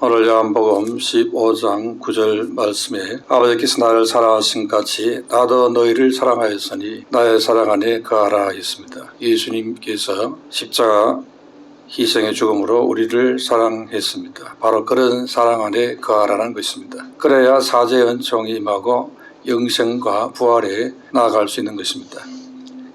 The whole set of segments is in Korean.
오늘 요한복음 15장 9절 말씀에 아버지께서 나를 사랑하신 같이 나도 너희를 사랑하였으니 나의 사랑 안에 거하라 했습니다. 예수님께서 십자가 희생의 죽음으로 우리를 사랑했습니다. 바로 그런 사랑 안에 거하라는 것입니다. 그래야 사죄의 은총이 임하고 영생과 부활에 나아갈 수 있는 것입니다.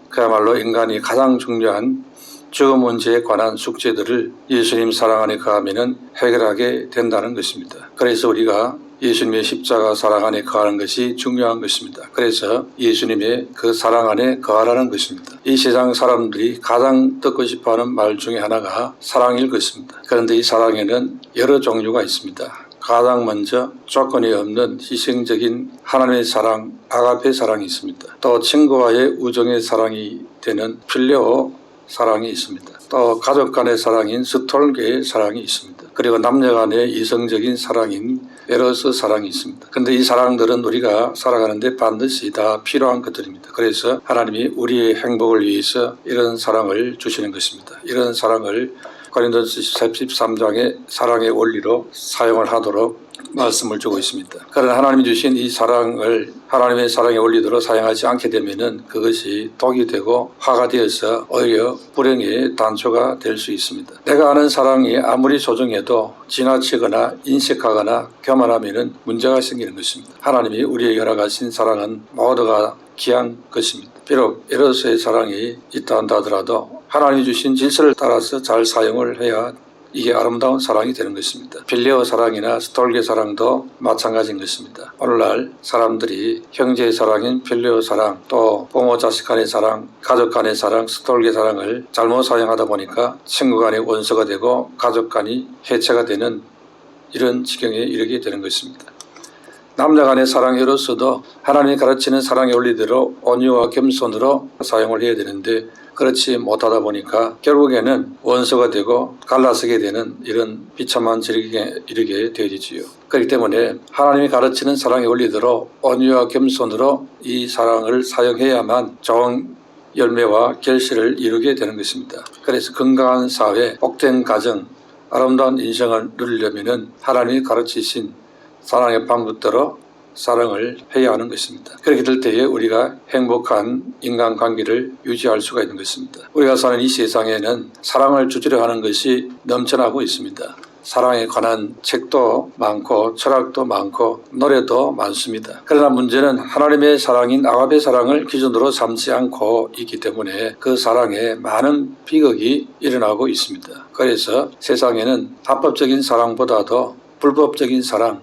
그야말로 인간이 가장 중요한 죽음 문제에 관한 숙제들을 예수님 사랑 안에 거하면 해결하게 된다는 것입니다. 그래서 우리가 예수님의 십자가 사랑 안에 거하는 것이 중요한 것입니다. 그래서 예수님의 그 사랑 안에 거하라는 것입니다. 이 세상 사람들이 가장 듣고 싶어 하는 말 중에 하나가 사랑일 것입니다. 그런데 이 사랑에는 여러 종류가 있습니다. 가장 먼저 조건이 없는 희생적인 하나님의 사랑, 아가페 사랑이 있습니다. 또 친구와의 우정의 사랑이 되는 필레오 사랑이 있습니다. 또 가족 간의 사랑인 스톨게의 사랑이 있습니다. 그리고 남녀 간의 이성적인 사랑인 에로스 사랑이 있습니다. 근데 이 사랑들은 우리가 살아가는데 반드시 다 필요한 것들입니다. 그래서 하나님이 우리의 행복을 위해서 이런 사랑을 주시는 것입니다. 이런 사랑을 고린도서 13장의 사랑의 원리로 사용을 하도록 말씀을 주고 있습니다. 그러나 하나님이 주신 이 사랑을 하나님의 사랑의 원리대로 사용하지 않게 되면은 그것이 독이 되고 화가 되어서 오히려 불행의 단초가 될 수 있습니다. 내가 아는 사랑이 아무리 소중해도 지나치거나 인식하거나 교만하면은 문제가 생기는 것입니다. 하나님이 우리에게 허락하신 사랑은 모두가 귀한 것입니다. 비록 에로스의 사랑이 있다 한다 하더라도 하나님이 주신 질서를 따라서 잘 사용을 해야 이게 아름다운 사랑이 되는 것입니다. 빌레오 사랑이나 스톨게 사랑도 마찬가지인 것입니다. 오늘날 사람들이 형제의 사랑인 빌레오 사랑, 또 부모 자식 간의 사랑, 가족 간의 사랑, 스톨게 사랑을 잘못 사용하다 보니까 친구 간의 원수가 되고 가족 간이 해체가 되는 이런 지경에 이르게 되는 것입니다. 남녀 간의 사랑으로서도 하나님이 가르치는 사랑의 원리대로 온유와 겸손으로 사용을 해야 되는데 그렇지 못하다 보니까 결국에는 원수가 되고 갈라서게 되는 이런 비참한 지르기에 이르게 되어지지요. 그렇기 때문에 하나님이 가르치는 사랑의 원리대로 온유와 겸손으로 이 사랑을 사용해야만 좋은 열매와 결실을 이루게 되는 것입니다. 그래서 건강한 사회, 복된 가정, 아름다운 인생을 누리려면 하나님이 가르치신 사랑의 방법대로 사랑을 해야 하는 것입니다. 그렇게 될 때에 우리가 행복한 인간관계를 유지할 수가 있는 것입니다. 우리가 사는 이 세상에는 사랑을 주제로 하는 것이 넘쳐나고 있습니다. 사랑에 관한 책도 많고 철학도 많고 노래도 많습니다. 그러나 문제는 하나님의 사랑인 아가베 사랑을 기준으로 삼지 않고 있기 때문에 그 사랑에 많은 비극이 일어나고 있습니다. 그래서 세상에는 합법적인 사랑보다도 불법적인 사랑,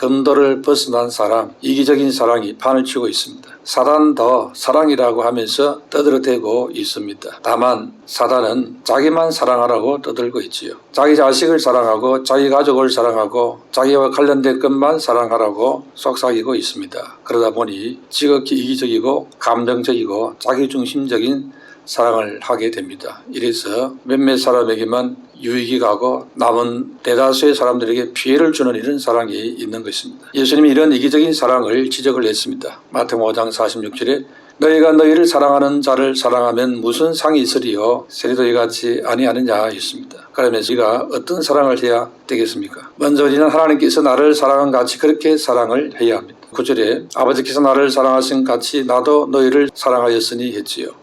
금도를 벗어난 사랑, 이기적인 사랑이 판을 치고 있습니다. 사단도 사랑이라고 하면서 떠들어대고 있습니다. 다만 사단은 자기만 사랑하라고 떠들고 있지요. 자기 자식을 사랑하고 자기 가족을 사랑하고 자기와 관련된 것만 사랑하라고 속삭이고 있습니다. 그러다 보니 지극히 이기적이고 감정적이고 자기중심적인 사랑을 하게 됩니다. 이래서 몇몇 사람에게만 유익이 가고 남은 대다수의 사람들에게 피해를 주는 이런 사랑이 있는 것입니다. 예수님이 이런 이기적인 사랑을 지적을 했습니다. 마태복음 5장 46절에 너희가 너희를 사랑하는 자를 사랑하면 무슨 상이 있으리요 세리도 이 같이 아니하느냐 했습니다. 그러면서 우리가 어떤 사랑을 해야 되겠습니까? 먼저 우리는 하나님께서 나를 사랑한 같이 그렇게 사랑을 해야 합니다. 9절에 아버지께서 나를 사랑하신 같이 나도 너희를 사랑하였으니 했지요.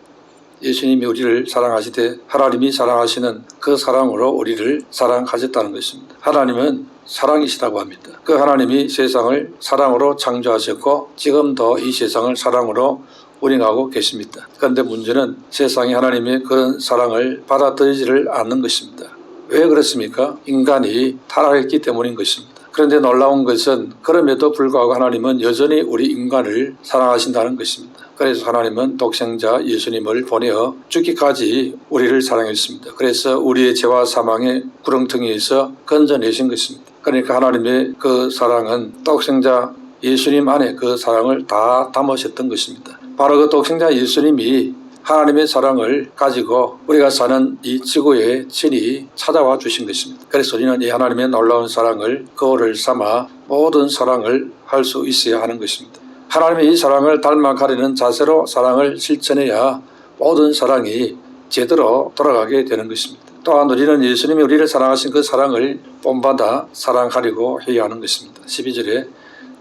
예수님이 우리를 사랑하시되 하나님이 사랑하시는 그 사랑으로 우리를 사랑하셨다는 것입니다. 하나님은 사랑이시다고 합니다. 그 하나님이 세상을 사랑으로 창조하셨고 지금도 이 세상을 사랑으로 운영하고 계십니다. 그런데 문제는 세상이 하나님의 그런 사랑을 받아들이지를 않는 것입니다. 왜 그렇습니까? 인간이 타락했기 때문인 것입니다. 그런데 놀라운 것은 그럼에도 불구하고 하나님은 여전히 우리 인간을 사랑하신다는 것입니다. 그래서 하나님은 독생자 예수님을 보내어 죽기까지 우리를 사랑했습니다. 그래서 우리의 죄와 사망의 구렁텅이에서 건져내신 것입니다. 그러니까 하나님의 그 사랑은 독생자 예수님 안에 그 사랑을 다 담으셨던 것입니다. 바로 그 독생자 예수님이 하나님의 사랑을 가지고 우리가 사는 이 지구에 친히 찾아와 주신 것입니다. 그래서 우리는 이 하나님의 놀라운 사랑을 거울을 삼아 모든 사랑을 할 수 있어야 하는 것입니다. 하나님의 이 사랑을 닮아가려는 자세로 사랑을 실천해야 모든 사랑이 제대로 돌아가게 되는 것입니다. 또한 우리는 예수님이 우리를 사랑하신 그 사랑을 본받아 사랑하려고 해야 하는 것입니다. 12절에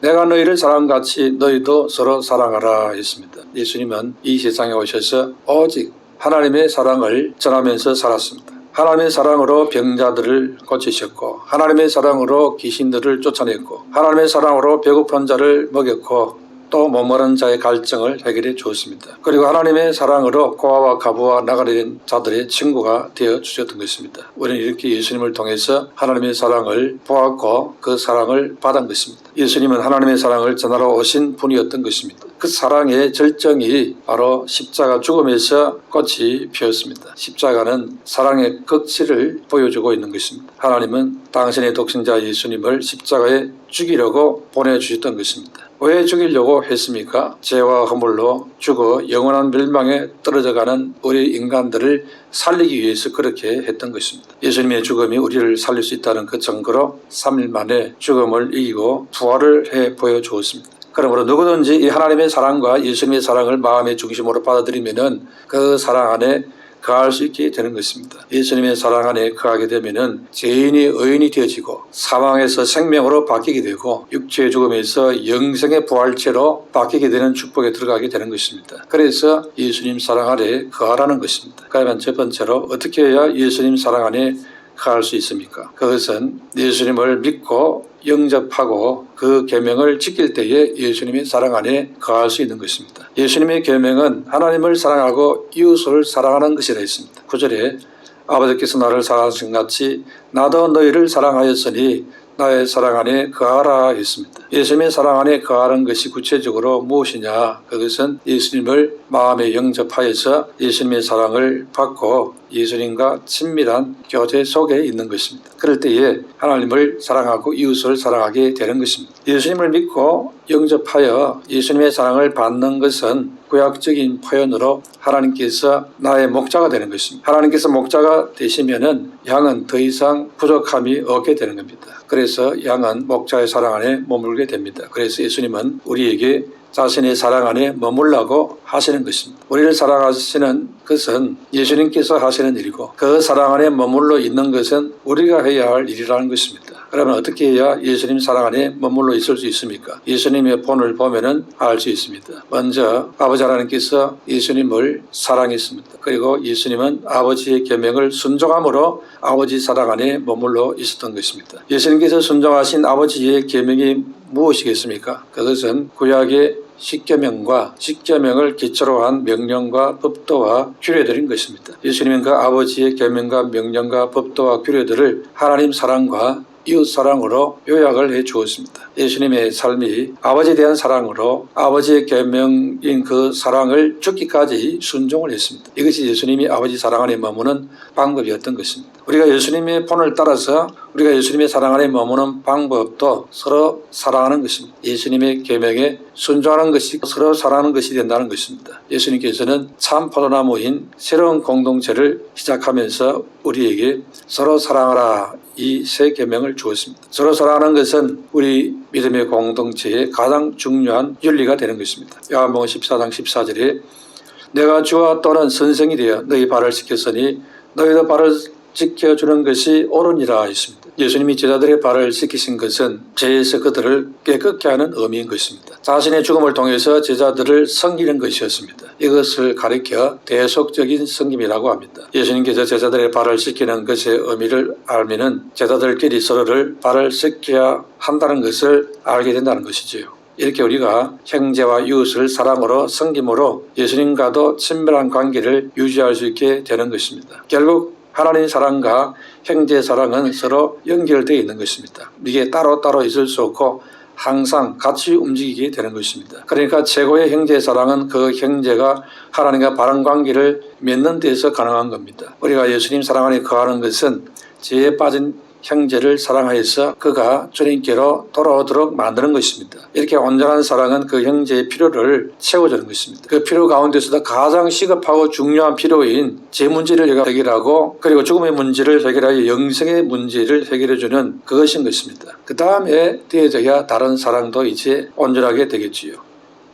내가 너희를 사랑같이 너희도 서로 사랑하라 했습니다. 예수님은 이 세상에 오셔서 오직 하나님의 사랑을 전하면서 살았습니다. 하나님의 사랑으로 병자들을 고치셨고 하나님의 사랑으로 귀신들을 쫓아냈고 하나님의 사랑으로 배고픈 자를 먹였고 또 머무른 자의 갈증을 해결해 주었습니다. 그리고 하나님의 사랑으로 고아와 가부와 나가리 된 자들의 친구가 되어 주셨던 것입니다. 우리는 이렇게 예수님을 통해서 하나님의 사랑을 보았고 그 사랑을 받은 것입니다. 예수님은 하나님의 사랑을 전하러 오신 분이었던 것입니다. 그 사랑의 절정이 바로 십자가 죽음에서 꽃이 피었습니다. 십자가는 사랑의 극치를 보여주고 있는 것입니다. 하나님은 당신의 독생자 예수님을 십자가에 죽이려고 보내주셨던 것입니다. 왜 죽이려고 했습니까? 죄와 허물로 죽어 영원한 멸망에 떨어져가는 우리 인간들을 살리기 위해서 그렇게 했던 것입니다. 예수님의 죽음이 우리를 살릴 수 있다는 그 증거로 3일 만에 죽음을 이기고 부활을 해 보여주었습니다. 그러므로 누구든지 이 하나님의 사랑과 예수님의 사랑을 마음의 중심으로 받아들이면은 그 사랑 안에 거할 수 있게 되는 것입니다. 예수님의 사랑 안에 거하게 되면은 죄인이 의인이 되어지고 사망에서 생명으로 바뀌게 되고 육체의 죽음에서 영생의 부활체로 바뀌게 되는 축복에 들어가게 되는 것입니다. 그래서 예수님 사랑 안에 거하라는 것입니다. 그러면 첫 번째로 어떻게 해야 예수님 사랑 안에 거할 수 있습니까? 그것은 예수님을 믿고 영접하고 그 계명을 지킬 때에 예수님의 사랑 안에 거할 수 있는 것입니다. 예수님의 계명은 하나님을 사랑하고 이웃을 사랑하는 것이라 했습니다. 9절에 아버지께서 나를 사랑하신 같이 나도 너희를 사랑하였으니 나의 사랑 안에 거하라 했습니다. 예수님의 사랑 안에 거하는 것이 구체적으로 무엇이냐? 그것은 예수님을 마음에 영접하여서 예수님의 사랑을 받고 예수님과 친밀한 교제 속에 있는 것입니다. 그럴 때에 하나님을 사랑하고 이웃을 사랑하게 되는 것입니다. 예수님을 믿고 영접하여 예수님의 사랑을 받는 것은 구약적인 표현으로 하나님께서 나의 목자가 되는 것입니다. 하나님께서 목자가 되시면은 양은 더 이상 부족함이 없게 되는 겁니다. 그래서 양은 목자의 사랑 안에 머물게 됩니다. 그래서 예수님은 우리에게 자신의 사랑 안에 머물라고 하시는 것입니다. 우리를 사랑하시는 것은 예수님께서 하시는 일이고 그 사랑 안에 머물러 있는 것은 우리가 해야 할 일이라는 것입니다. 그러면 어떻게 해야 예수님 사랑 안에 머물러 있을 수 있습니까? 예수님의 본을 보면은 알 수 있습니다. 먼저 아버지 하나님께서 예수님을 사랑했습니다. 그리고 예수님은 아버지의 계명을 순종함으로 아버지 사랑 안에 머물러 있었던 것입니다. 예수님께서 순종하신 아버지의 계명이 무엇이겠습니까? 그것은 구약의 십계명과 십계명을 기초로 한 명령과 법도와 규례들인 것입니다. 예수님은 그 아버지의 계명과 명령과 법도와 규례들을 하나님 사랑과 이웃 사랑으로 요약을 해 주었습니다. 예수님의 삶이 아버지에 대한 사랑으로 아버지의 계명인 그 사랑을 죽기까지 순종을 했습니다. 이것이 예수님이 아버지 사랑 안에 머무는 방법이었던 것입니다. 우리가 예수님의 본을 따라서 우리가 예수님의 사랑 안에 머무는 방법도 서로 사랑하는 것입니다. 예수님의 계명에 순종하는 것이 서로 사랑하는 것이 된다는 것입니다. 예수님께서는 참 포도나무인 새로운 공동체를 시작하면서 우리에게 서로 사랑하라 이 세 계명을 주었습니다. 서로 사랑하는 것은 우리 믿음의 공동체의 가장 중요한 윤리가 되는 것입니다. 요한복음 14장 14절에 내가 주와 또는 선생이 되어 너희 발을 씻겼으니 너희도 발을 지켜주는 것이 옳으니라 했습니다. 예수님이 제자들의 발을 씻기신 것은 죄에서 그들을 깨끗게 하는 의미인 것입니다. 자신의 죽음을 통해서 제자들을 섬기는 것이었습니다. 이것을 가리켜 대속적인 섬김이라고 합니다. 예수님께서 제자들의 발을 씻기는 것의 의미를 알면은 제자들끼리 서로를 발을 씻겨야 한다는 것을 알게 된다는 것이지요. 이렇게 우리가 형제와 이웃을 사랑으로 섬김으로 예수님과도 친밀한 관계를 유지할 수 있게 되는 것입니다. 결국 하나님 사랑과 형제 사랑은 서로 연결되어 있는 것입니다. 이게 따로따로 있을 수 없고 항상 같이 움직이게 되는 것입니다. 그러니까 최고의 형제 사랑은 그 형제가 하나님과 바른 관계를 맺는 데서 가능한 겁니다. 우리가 예수님 사랑 안에 거하는 것은 죄에 빠진 형제를 사랑하여서 그가 주님께로 돌아오도록 만드는 것입니다. 이렇게 온전한 사랑은 그 형제의 필요를 채워주는 것입니다. 그 필요 가운데서도 가장 시급하고 중요한 필요인 제 문제를 해결하고 그리고 죽음의 문제를 해결하여 영생의 문제를 해결해주는 그것인 것입니다. 그 다음에 되어져야 다른 사랑도 이제 온전하게 되겠지요.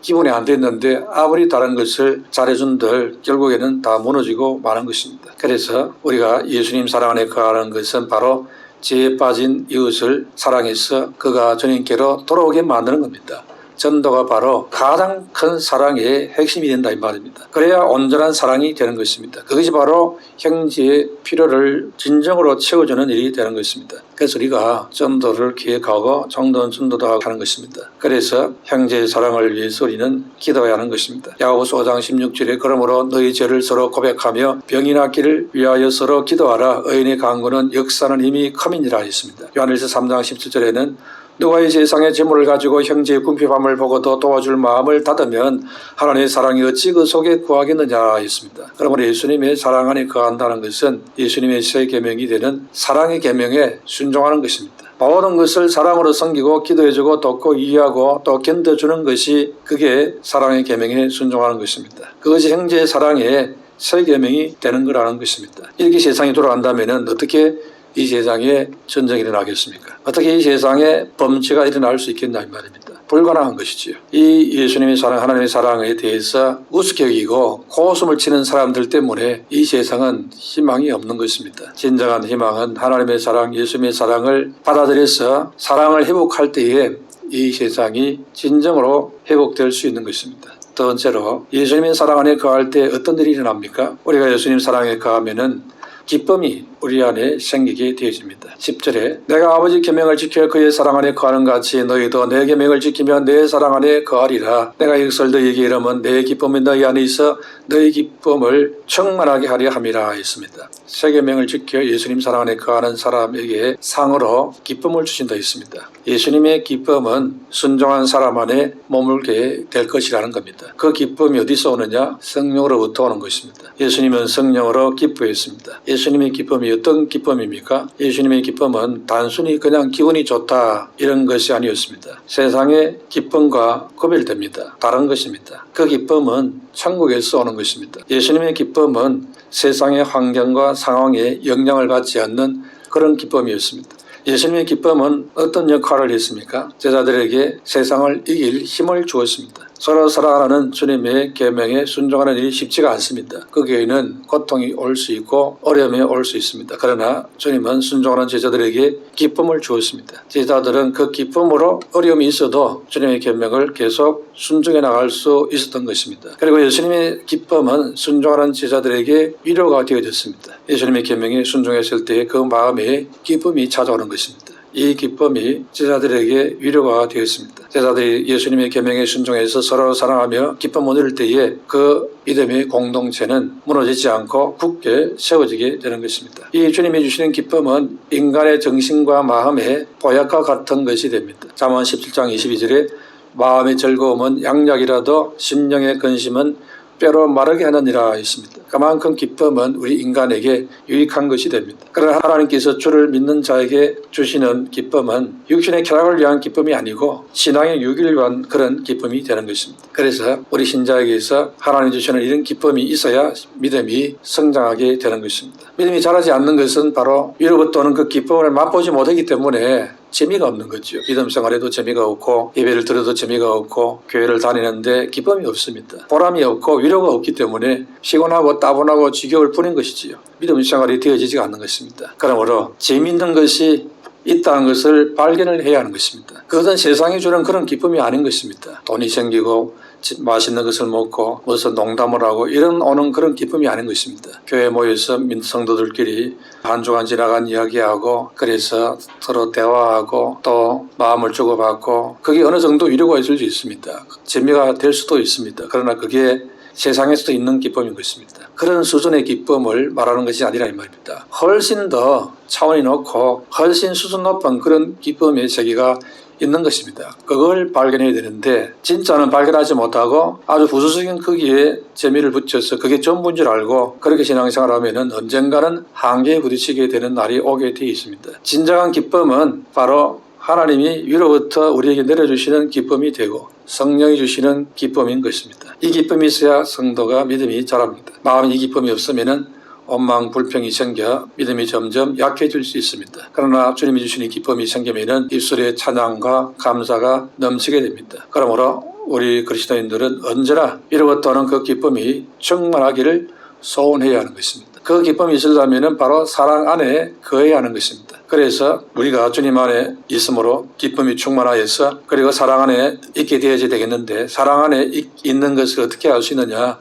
기본이 안 됐는데 아무리 다른 것을 잘해준들 결국에는 다 무너지고 마는 것입니다. 그래서 우리가 예수님 사랑 안에 거하는 것은 바로 죄에 빠진 이웃을 사랑해서 그가 주님께로 돌아오게 만드는 겁니다. 전도가 바로 가장 큰 사랑의 핵심이 된다 이 말입니다. 그래야 온전한 사랑이 되는 것입니다. 그것이 바로 형제의 필요를 진정으로 채워주는 일이 되는 것입니다. 그래서 우리가 전도를 기획하고 정도는 전도도 하는 것입니다. 그래서 형제의 사랑을 위해서 우리는 기도해야 하는 것입니다. 야고보서 5장 16절에 그러므로 너희 죄를 서로 고백하며 병이 낫기를 위하여 서로 기도하라. 의인의 강구는 역사는 이미 컴이니라 했습니다. 요한일서 3장 17절에는 이 세상의 재물을 가지고 형제의 궁핍함을 보고도 도와줄 마음을 닫으면 하나님의 사랑이 어찌 그 속에 구하겠느냐 했습니다. 그러므로 예수님의 사랑 안에 거한다는 것은 예수님의 새 계명이 되는 사랑의 계명에 순종하는 것입니다. 모든 것을 사랑으로 섬기고 기도해주고 돕고 이해하고 또 견뎌주는 것이 그게 사랑의 계명에 순종하는 것입니다. 그것이 형제의 사랑의 새 계명이 되는 거라는 것입니다. 이렇게 세상이 돌아간다면 어떻게 이 세상에 전쟁이 일어나겠습니까? 어떻게 이 세상에 범죄가 일어날 수 있겠냐 이 말입니다. 불가능한 것이지요. 이 예수님의 사랑, 하나님의 사랑에 대해서 여기고 고숨을 치는 사람들 때문에 이 세상은 희망이 없는 것입니다. 진정한 희망은 하나님의 사랑, 예수님의 사랑을 받아들여서 사랑을 회복할 때에 이 세상이 진정으로 회복될 수 있는 것입니다. 두 번째로 예수님의 사랑 안에 거할 때 어떤 일이 일어납니까? 우리가 예수님 사랑에 거하면은 기쁨이 우리 안에 생기게 되어집니다. 10절에 내가 아버지 계명을 지켜 그의 사랑 안에 거하는 같이 너희도 내 계명을 지키면 내 사랑 안에 거하리라. 내가 이것을 너희에게 이르면 내 기쁨이 너희 안에 있어 너희 기쁨을 충만하게 하려 함이라 했습니다. 새 계명을 지켜 예수님 사랑 안에 거하는 사람에게 상으로 기쁨을 주신다 했습니다. 예수님의 기쁨은 순종한 사람 안에 머물게 될 것이라는 겁니다. 그 기쁨이 어디서 오느냐? 성령으로부터 오는 것입니다. 예수님은 성령으로 기뻐했습니다. 예수 님의 기쁨이 어떤 기쁨입니까? 예수님의 기쁨은 단순히 그냥 기분이 좋다 이런 것이 아니었습니다. 세상의 기쁨과 구별됩니다. 다른 것입니다. 그 기쁨은 천국에서 오는 것입니다. 예수님의 기쁨은 세상의 환경과 상황에 영향을 받지 않는 그런 기쁨이었습니다. 예수님의 기쁨은 어떤 역할을 했습니까? 제자들에게 세상을 이길 힘을 주었습니다. 서로 사랑하는 주님의 계명에 순종하는 일이 쉽지가 않습니다. 거기에는 고통이 올 수 있고 어려움이 올 수 있습니다. 그러나 주님은 순종하는 제자들에게 기쁨을 주었습니다. 제자들은 그 기쁨으로 어려움이 있어도 주님의 계명을 계속 순종해 나갈 수 있었던 것입니다. 그리고 예수님의 기쁨은 순종하는 제자들에게 위로가 되어졌습니다. 예수님의 계명에 순종했을 때 그 마음에 기쁨이 찾아오는 것입니다. 이 기쁨이 제자들에게 위로가 되었습니다. 제자들이 예수님의 계명에 순종해서 서로 사랑하며 기쁨 을 얻을 때에 그 믿음의 공동체는 무너지지 않고 굳게 세워지게 되는 것입니다. 이 주님이 주시는 기쁨은 인간의 정신과 마음의 보약과 같은 것이 됩니다. 잠언 17장 22절에 마음의 즐거움은 양약이라도 심령의 근심은 뼈로 마르게 하느니라 했습니다. 그만큼 기쁨은 우리 인간에게 유익한 것이 됩니다. 그러나 하나님께서 주를 믿는 자에게 주시는 기쁨은 육신의 쾌락을 위한 기쁨이 아니고 신앙의 유기를 위한 그런 기쁨이 되는 것입니다. 그래서 우리 신자에게서 하나님 주시는 이런 기쁨이 있어야 믿음이 성장하게 되는 것입니다. 믿음이 자라지 않는 것은 바로 위로부터 오는 그 기쁨을 맛보지 못하기 때문에 재미가 없는 거죠. 믿음 생활에도 재미가 없고 예배를 들어도 재미가 없고 교회를 다니는데 기쁨이 없습니다. 보람이 없고 위로가 없기 때문에 피곤하고 따분하고 지겨울 뿐인 것이지요. 믿음 생활이 되어지지가 않는 것입니다. 그러므로 재미있는 것이 있다는 것을 발견을 해야 하는 것입니다. 그것은 세상이 주는 그런 기쁨이 아닌 것입니다. 돈이 생기고 맛있는 것을 먹고 무슨 농담을 하고 이런 오는 그런 기쁨이 아닌 것입니다. 교회 모여서 성도들끼리 한 주간 지나간 이야기하고 그래서 서로 대화하고 또 마음을 주고받고 그게 어느 정도 위로가 있을 수 있습니다. 재미가 될 수도 있습니다. 그러나 그게 세상에서도 있는 기쁨인 것입니다. 그런 수준의 기쁨을 말하는 것이 아니라 이 말입니다. 훨씬 더 차원이 높고 훨씬 수준 높은 그런 기쁨의 세계가 있는 것입니다. 그걸 발견해야 되는데 진짜는 발견하지 못하고 아주 부수적인 크기에 재미를 붙여서 그게 전부인 줄 알고 그렇게 신앙생활 하면은 언젠가는 한계에 부딪히게 되는 날이 오게 되어 있습니다. 진정한 기쁨은 바로 하나님이 위로부터 우리에게 내려주시는 기쁨이 되고 성령이 주시는 기쁨인 것입니다. 이 기쁨이 있어야 성도가 믿음이 자랍니다. 마음에 이 기쁨이 없으면은 원망 불평이 생겨 믿음이 점점 약해질 수 있습니다. 그러나 주님이 주시는 기쁨이 생기면은 입술에 찬양과 감사가 넘치게 됩니다. 그러므로 우리 그리스도인들은 언제나 이루었다는 그 기쁨이 충만하기를 소원해야 하는 것입니다. 그 기쁨이 있으려면 바로 사랑 안에 거해야 하는 것입니다. 그래서 우리가 주님 안에 있으므로 기쁨이 충만하여서 그리고 사랑 안에 있게 되어야 되겠는데 사랑 안에 있- 있는 것을 어떻게 알 수 있느냐?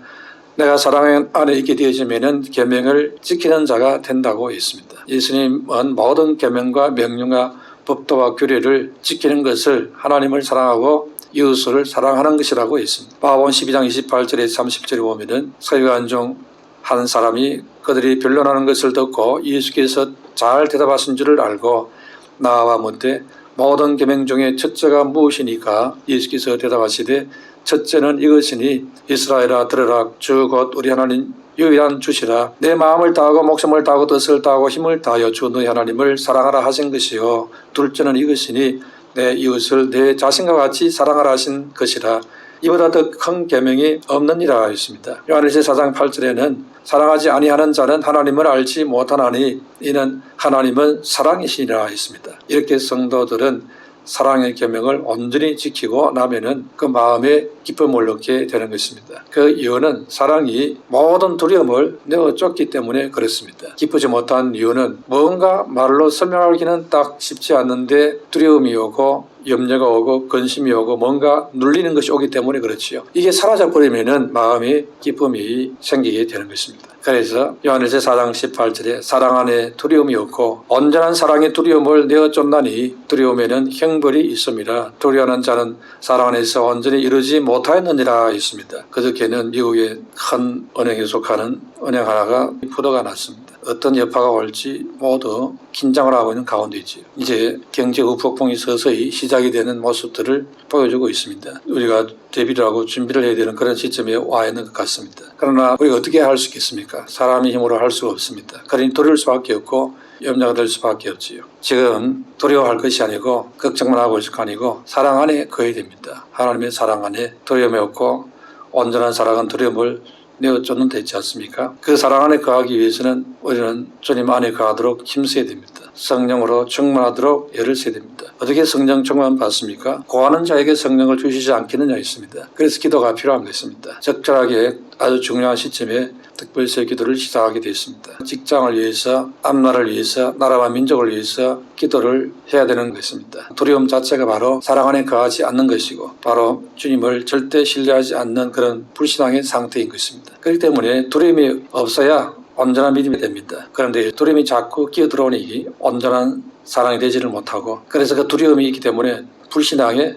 내가 사랑 안에 있게 되어지면은 계명을 지키는 자가 된다고 했습니다. 예수님은 모든 계명과 명령과 법도와 규례를 지키는 것을 하나님을 사랑하고 이웃을 사랑하는 것이라고 했습니다. 마가복음 12장 28절에 30절에 보면은 서기관 중한 사람이 그들이 변론하는 것을 듣고 예수께서 잘 대답하신 줄을 알고 나와 묻되 모든 계명 중에 첫째가 무엇이니까 예수께서 대답하시되 첫째는 이것이니 이스라엘아 들으라 주 곧 우리 하나님 유일한 주시라 내 마음을 다하고 목숨을 다하고 뜻을 다하고 힘을 다하여 주 너희 하나님을 사랑하라 하신 것이요 둘째는 이것이니 내 이웃을 내 자신과 같이 사랑하라 하신 것이라 이보다 더 큰 계명이 없느니라 했습니다. 요한일서 4장 8절에는 사랑하지 아니하는 자는 하나님을 알지 못하나니 이는 하나님은 사랑이시니라 했습니다. 이렇게 성도들은 사랑의 계명을 온전히 지키고 나면은 그 마음에 기쁨을 얻게 되는 것입니다. 그 이유는 사랑이 모든 두려움을 내어 쫓기 때문에 그렇습니다. 기쁘지 못한 이유는 뭔가 말로 설명하기는 딱 쉽지 않는데 두려움이 오고 염려가 오고 근심이 오고 뭔가 눌리는 것이 오기 때문에 그렇지요. 이게 사라져 버리면은 마음에 기쁨이 생기게 되는 것입니다. 그래서 요한일서 4장 18절에 사랑 안에 두려움이 없고 온전한 사랑의 두려움을 내어 쫓나니 두려움에는 형벌이 있습니다. 두려워하는 자는 사랑 안에서 온전히 이루지 못하였느니라 했습니다. 그저께는 미국의 큰 은행에 속하는 은행 하나가 부도가 났습니다. 어떤 여파가 올지 모두 긴장을 하고 있는 가운데이지요. 이제 경제 후폭풍이 서서히 시작 이 되는 모습들을 보여주고 있습니다. 우리가 대비를 하고 준비를 해야 되는 그런 시점에 와 있는 것 같습니다. 그러나 우리가 어떻게 할 수 있겠습니까? 사람의 힘으로 할 수가 없습니다. 그러니 두려울 수밖에 없고 염려가 될 수밖에 없지요. 지금 두려워할 것이 아니고 걱정만 하고 있을 거 아니고 사랑 안에 거해야 됩니다. 하나님의 사랑 안에 두려움이 없고 온전한 사랑은 두려움을 내어 쫓는 데 있지 않습니까? 그 사랑 안에 거하기 위해서는 우리는 주님 안에 거하도록 힘써야 됩니다. 성령으로 충만하도록 애를 써야 됩니다. 어떻게 성령 충만 받습니까? 고하는 자에게 성령을 주시지 않겠느냐 했습니다. 그래서 기도가 필요한 것입니다. 적절하게 아주 중요한 시점에 특별세 기도를 시작하게 되었습니다. 직장을 위해서, 앞나라를 위해서, 나라와 민족을 위해서 기도를 해야 되는 것입니다. 두려움 자체가 바로 사랑 안에 거하지 않는 것이고 바로 주님을 절대 신뢰하지 않는 그런 불신앙의 상태인 것입니다. 그렇기 때문에 두려움이 없어야 온전한 믿음이 됩니다. 그런데 두려움이 자꾸 끼어 들어오니 온전한 사랑이 되지를 못하고 그래서 그 두려움이 있기 때문에 불신앙에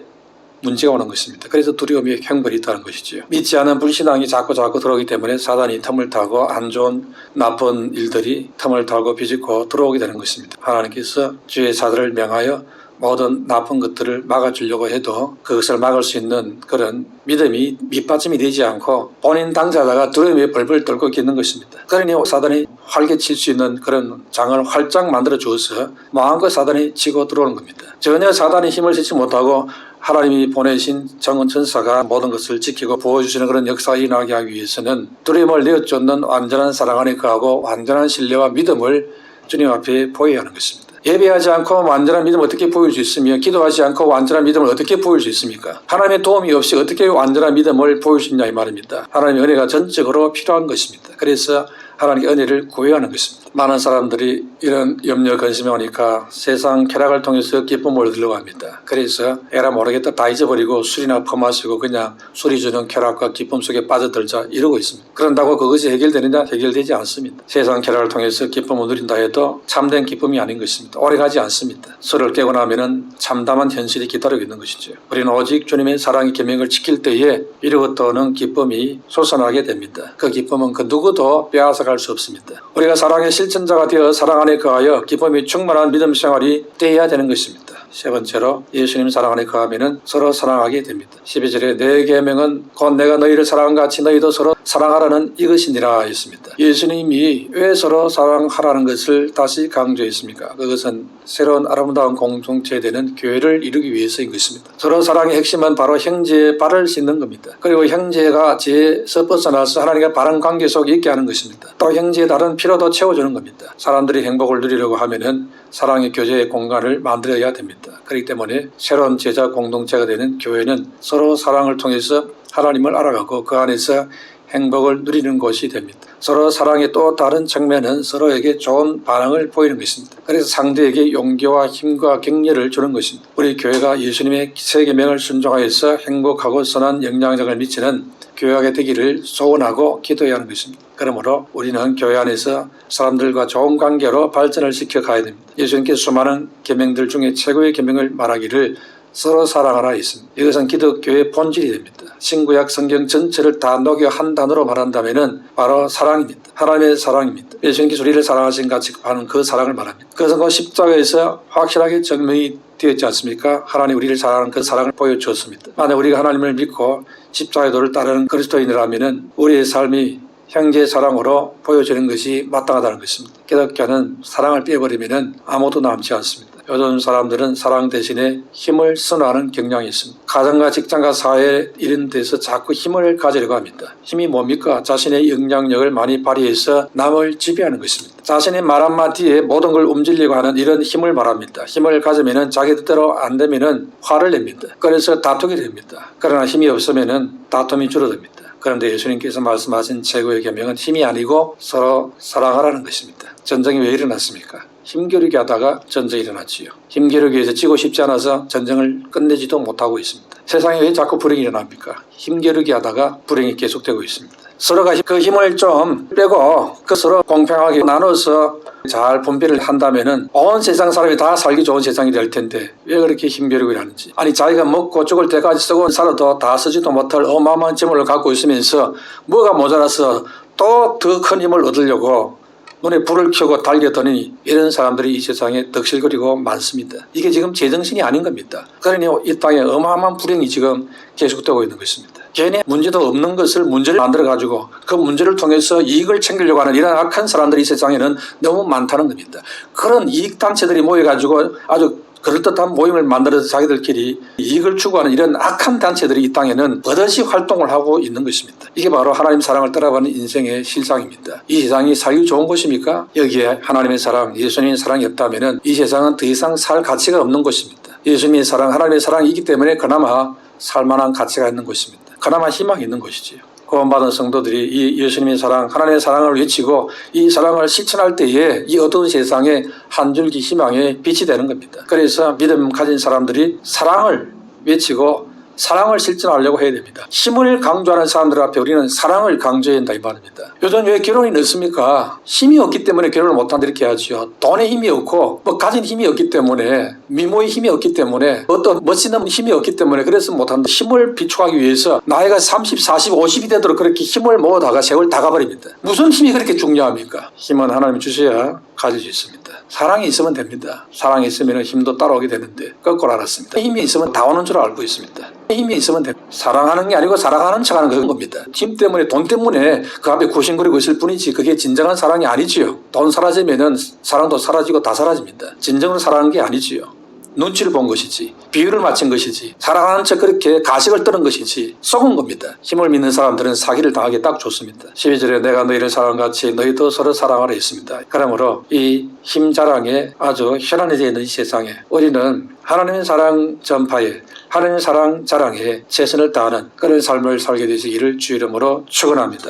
문제가 오는 것입니다. 그래서 두려움이 형벌이 있다는 것이지요. 믿지 않은 불신앙이 자꾸 자꾸 들어오기 때문에 사단이 틈을 타고 안 좋은 나쁜 일들이 틈을 타고 비집고 들어오게 되는 것입니다. 하나님께서 주의 사들을 명하여 모든 나쁜 것들을 막아주려고 해도 그것을 막을 수 있는 그런 믿음이 밑받침이 되지 않고 본인 당사자가 두려움에 벌벌 떨고 있는 것입니다. 그러니 사단이 활개 칠 수 있는 그런 장을 활짝 만들어 주어서 마음껏 사단이 치고 들어오는 겁니다. 전혀 사단이 힘을 쓰지 못하고 하나님이 보내신 정은 천사가 모든 것을 지키고 보호주시는 그런 역사가 일어나게 하기 위해서는 두려움을 내어쫓는 완전한 사랑 안에 거하고 완전한 신뢰와 믿음을 주님 앞에 보여야 하는 것입니다. 예배하지 않고 완전한 믿음을 어떻게 보일 수 있으며 기도하지 않고 완전한 믿음을 어떻게 보일 수 있습니까? 하나님의 도움이 없이 어떻게 완전한 믿음을 보일 수 있냐 이 말입니다. 하나님의 은혜가 전적으로 필요한 것입니다. 그래서 하나님의 은혜를 구해야 하는 것입니다. 많은 사람들이 이런 염려 근심이 오니까 세상 쾌락을 통해서 기쁨을 얻으려고 합니다. 그래서 에라 모르겠다 다 잊어버리고 술이나 퍼마시고 그냥 술이 주는 쾌락과 기쁨 속에 빠져들자 이러고 있습니다. 그런다고 그것이 해결되느냐 해결되지 않습니다. 세상 쾌락을 통해서 기쁨을 누린다 해도 참된 기쁨이 아닌 것입니다. 오래가지 않습니다. 술을 깨고 나면은 참담한 현실이 기다리고 있는 것이죠. 우리는 오직 주님의 사랑의 계명을 지킬 때에 이루어도 오는 기쁨이 솟아나게 됩니다. 그 기쁨은 그 누구도 빼앗아 갈수 없습니다. 우리가 사랑의 실천자가 되어 사랑 안에 거하여 기쁨이 충만한 믿음 생활이 되어야 되는 것입니다. 세 번째로 예수님 사랑 안에 거하면 서로 사랑하게 됩니다. 12절에 내 계명은 곧 내가 너희를 사랑한 같이 너희도 서로 사랑하라는 이것이니라 했습니다. 예수님이 왜 서로 사랑하라는 것을 다시 강조했습니까? 그것은 새로운 아름다운 공동체 되는 교회를 이루기 위해서인 것입니다. 서로 사랑의 핵심은 바로 형제의 발을 씻는 겁니다. 그리고 형제가 죄에서 벗어나서 하나님과 바른 관계 속에 있게 하는 것입니다. 또 형제의 다른 필요도 채워주는 겁니다. 사람들이 행복을 누리려고 하면은 사랑의 교제의 공간을 만들어야 됩니다. 그렇기 때문에 새로운 제자 공동체가 되는 교회는 서로 사랑을 통해서 하나님을 알아가고 그 안에서 행복을 누리는 곳이 됩니다. 서로 사랑의 또 다른 측면은 서로에게 좋은 반응을 보이는 것입니다. 그래서 상대에게 용기와 힘과 격려를 주는 것입니다. 우리 교회가 예수님의 세계명을 순종하여서 행복하고 선한 영향력을 미치는 교회가 되기를 소원하고 기도해야 하는 것입니다. 그러므로 우리는 교회 안에서 사람들과 좋은 관계로 발전을 시켜 가야 됩니다. 예수님께서 수많은 계명들 중에 최고의 계명을 말하기를 서로 사랑하라 했습니다. 이것은 기독교의 본질이 됩니다. 신구약 성경 전체를 다 녹여 한 단어로 말한다면 바로 사랑입니다. 하나님의 사랑입니다. 예수님께서 우리를 사랑하신 같이 하는 그 사랑을 말합니다. 그것은 그 십자가에서 확실하게 증명이 되었지 않습니까? 하나님 우리를 사랑하는 그 사랑을 보여주었습니다. 만약 우리가 하나님을 믿고 십자가의 도를 따르는 그리스도인이라면 우리의 삶이 형제 사랑으로 보여지는 것이 마땅하다는 것입니다. 기독교는 사랑을 빼버리면 아무도 남지 않습니다. 요즘 사람들은 사랑 대신에 힘을 선호하는 경향이 있습니다. 가정과 직장과 사회 이런 데서 자꾸 힘을 가지려고 합니다. 힘이 뭡니까? 자신의 영향력을 많이 발휘해서 남을 지배하는 것입니다. 자신의 말 한마디에 모든 걸 움직이려고 하는 이런 힘을 말합니다. 힘을 가지면은 자기 뜻대로 안 되면은 화를 냅니다. 그래서 다투게 됩니다. 그러나 힘이 없으면은 다툼이 줄어듭니다. 그런데 예수님께서 말씀하신 최고의 계명은 힘이 아니고 서로 사랑하라는 것입니다. 전쟁이 왜 일어났습니까? 힘겨루기 하다가 전쟁이 일어났지요. 힘겨루기에서 지고 싶지 않아서 전쟁을 끝내지도 못하고 있습니다. 세상에 왜 자꾸 불행이 일어납니까? 힘겨루기 하다가 불행이 계속되고 있습니다. 서로가 그 힘을 좀 빼고 그 서로 공평하게 나눠서 잘 분배를 한다면은 온 세상 사람이 다 살기 좋은 세상이 될 텐데 왜 그렇게 힘겨루기를 하는지. 아니 자기가 먹고 죽을 때까지 쓰고 살아도 다 쓰지도 못할 어마어마한 재물을 갖고 있으면서 뭐가 모자라서 또 더 큰 힘을 얻으려고 눈에 불을 켜고 달려드니 이런 사람들이 이 세상에 덕실거리고 많습니다. 이게 지금 제정신이 아닌 겁니다. 그러니 이 땅에 어마어마한 불행이 지금 계속되고 있는 것입니다. 괜히 문제도 없는 것을 문제를 만들어 가지고 그 문제를 통해서 이익을 챙기려고 하는 이런 악한 사람들이 이 세상에는 너무 많다는 겁니다. 그런 이익 단체들이 모여 가지고 아주 그럴듯한 모임을 만들어서 자기들끼리 이익을 추구하는 이런 악한 단체들이 이 땅에는 버젓이 활동을 하고 있는 것입니다. 이게 바로 하나님 사랑을 따라가는 인생의 실상입니다. 이 세상이 살기 좋은 곳입니까? 여기에 하나님의 사랑, 예수님의 사랑이 없다면 이 세상은 더 이상 살 가치가 없는 곳입니다. 예수님의 사랑, 하나님의 사랑이기 때문에 그나마 살만한 가치가 있는 곳입니다. 그나마 희망이 있는 곳이지요. 구원받은 성도들이 이 예수님의 사랑, 하나님의 사랑을 외치고 이 사랑을 실천할 때에 이 어두운 세상에 한 줄기 희망의 빛이 되는 겁니다. 그래서 믿음 가진 사람들이 사랑을 외치고 사랑을 실천하려고 해야 됩니다. 힘을 강조하는 사람들 앞에 우리는 사랑을 강조해야 한다 이 말입니다. 요즘 왜 결혼이 늦습니까? 힘이 없기 때문에 결혼을 못한다 이렇게 하지요. 돈에 힘이 없고 뭐 가진 힘이 없기 때문에 미모의 힘이 없기 때문에 어떤 멋있는 힘이 없기 때문에 그래서 못한다. 힘을 비축하기 위해서 나이가 30, 40, 50이 되도록 그렇게 힘을 모으다가 세월 다 가버립니다. 무슨 힘이 그렇게 중요합니까? 힘은 하나님 주셔야 가질 수 있습니다. 사랑이 있으면 됩니다. 사랑이 있으면 힘도 따라오게 되는데 거꾸로 알았습니다. 힘이 있으면 다 오는 줄 알고 있습니다. 힘이 있으면 됩니다. 사랑하는 게 아니고 사랑하는 척하는 그런 겁니다. 힘 때문에 돈 때문에 그 앞에 구신거리고 있을 뿐이지 그게 진정한 사랑이 아니지요. 돈 사라지면은 사랑도 사라지고 다 사라집니다. 진정으로 사랑하는 게 아니지요. 눈치를 본 것이지 비유를 맞춘 것이지 사랑하는 척 그렇게 가식을 떠는 것이지 속은 겁니다. 힘을 믿는 사람들은 사기를 당하기 딱 좋습니다. 12절에 내가 너희를 사랑같이 너희도 서로 사랑하라 했습니다. 그러므로 이 힘 자랑에 아주 현안해져 있는 이 세상에 우리는 하나님의 사랑 전파에 하나님의 사랑 자랑에 최선을 다하는 그런 삶을 살게 되시기를 주 이름으로 축원합니다.